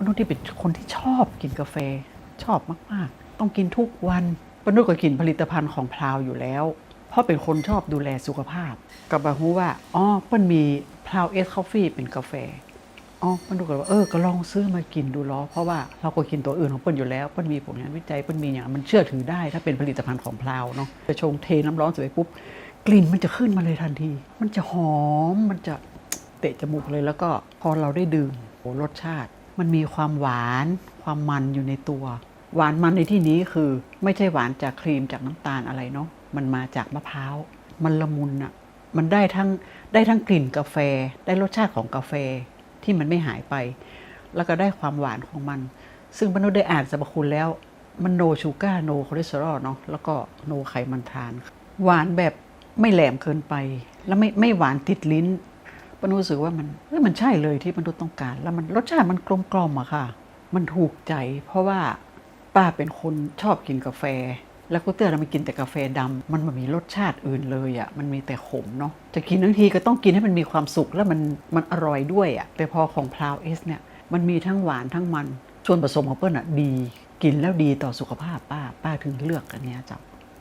ปนุษที่เป็นคนที่ชอบกินกาแฟ ชอบมาก ๆ ต้องกินทุกวันปนุษก็กินผลิตภัณฑ์ของพลาวอยู่แล้ว เพราะเป็นคนชอบดูแลสุขภาพ กับบาฮูว่าอ๋อเปิ้นมีพลาวเอสคอฟฟี่เป็นกาแฟอ๋อเปิ้นดูกันว่าเออก็ลองซื้อมากินดูล้อเพราะว่าเราก็กินตัวอื่นของเปิ้นอยู่แล้วเปิ้นมีผลงานวิจัยเปิ้นมีอย่างมันเชื่อถือได้ถ้าเป็นผลิตภัณฑ์ของพลาวเนาะจะชงเทน้ำร้อนเสร็จปุ๊บกลิ่นมันจะขึ้นมาเลยทันที มันจะหอมมันจะเตะจมูกเลยแล้วก็พอเราได้ดื่มโอ้รสชาติ มันมีความหวานความมันอยู่ในตัว หวานมันในที่นี้คือไม่ใช่หวานจากครีมจากน้ำตาลอะไรเนาะมันมาจากมะพร้าว มันละมุนอะมันได้ทั้งได้ทั้งกลิ่นกาแฟ ได้รสชาติของกาแฟที่มันไม่หายไป แล้วก็ได้ความหวานของมัน ซึ่งมนุษย์ได้อ่านสรรพคุณแล้ว มันโนชูการ์โนคอเลสเตอรอลเนาะแล้วก็โนไขมันทาน หวานแบบไม่แหลมเกินไป แล้วไม่ไม่หวานติดลิ้น ปนรู้สึกว่ามันเอ้มันใช่เลยที่มนุษย์ต้องการ แล้วมันรสชาติมันกลมกล่อมอะค่ะ มันถูกใจ เพราะว่าป้าเป็นคนชอบกินกาแฟ แล้วก็เตือนเรามากินแต่กาแฟดำมันไมันมีรสชาติอื่นเลยอะมันมีแต่ขมเนาะจะกินทั้งทีก็ต้องกินให้มันมีความสุขแล้วมันมันอร่อยด้วยอะแต่พอของพลาวเอสเนี่ยมันมีทั้งหวานทั้งมันส่วนผสมของเปิ้ลอะดี กินแล้วดีต่อสุขภาพป้าป้าถึงเลือกอันเนี้ยจ้ะ